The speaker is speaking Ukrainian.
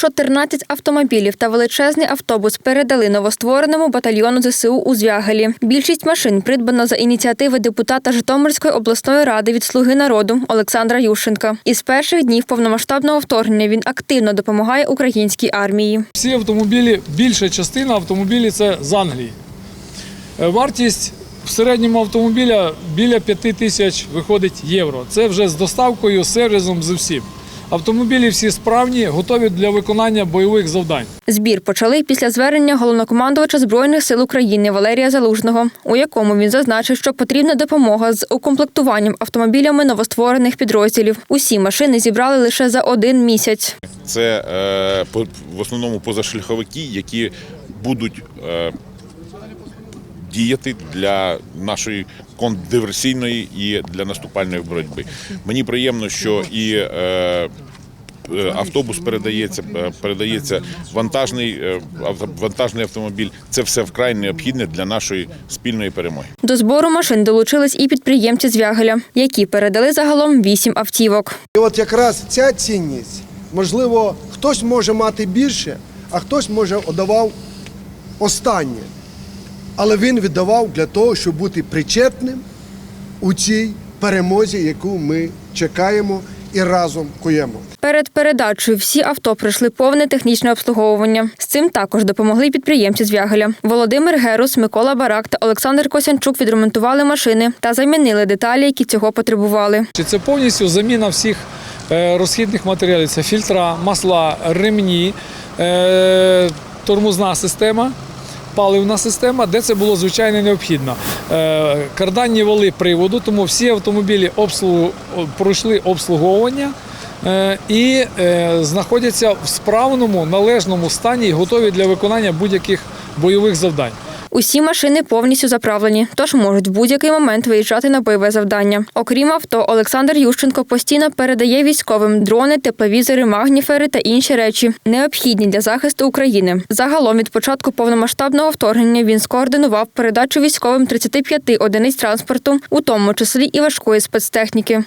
14 автомобілів та величезний автобус передали новоствореному батальйону ЗСУ у Звягелі. Більшість машин придбано за ініціативи депутата Житомирської обласної ради від Слуги народу Олександра Ющенка. Із перших днів повномасштабного вторгнення він активно допомагає українській армії. Всі автомобілі, більша частина автомобілів це з Англії. Е, Вартість в середньому автомобіля біля 5 тисяч виходить євро. Це вже з доставкою, сервісом, з усім. Автомобілі всі справні, готові для виконання бойових завдань. Збір почали після звернення головнокомандувача збройних сил України Валерія Залужного, у якому він зазначив, що потрібна допомога з укомплектуванням автомобілями новостворених підрозділів. Усі машини зібрали лише за один місяць. Це е, по- в основному позашляховики, які будуть е, діяти для нашої контрдиверсійної і для наступальної боротьби. Мені приємно, що і е, автобус передається, е, передається вантажний, е, вантажний автомобіль. Це все вкрай необхідне для нашої спільної перемоги. До збору машин долучились і підприємці Звягеля, які передали загалом вісім автівок. І от якраз ця цінність, можливо, хтось може мати більше, а хтось може віддавав останнє. Але він віддавав для того, щоб бути причетним у цій перемозі, яку ми чекаємо і разом куємо. Перед передачею всі авто пройшли повне технічне обслуговування. З цим також допомогли підприємці Звягеля. Володимир Герус, Микола Барак та Олександр Косянчук відремонтували машини та замінили деталі, які цього потребували. Це повністю заміна всіх е, розхідних матеріалів. Це фільтра, масла, ремні, е, тормозна система. Паливна система, де це було звичайно необхідно. Е, Карданні вали приводу, тому всі автомобілі обслугу- пройшли обслуговування е, і е, знаходяться в справному належному стані і готові для виконання будь-яких бойових завдань. Усі машини повністю заправлені, тож можуть в будь-який момент виїжджати на бойове завдання. Окрім авто, Олександр Ющенко постійно передає військовим дрони, тепловізори, магніфери та інші речі, необхідні для захисту України. Загалом від початку повномасштабного вторгнення він скоординував передачу військовим 35 одиниць транспорту, у тому числі і важкої спецтехніки.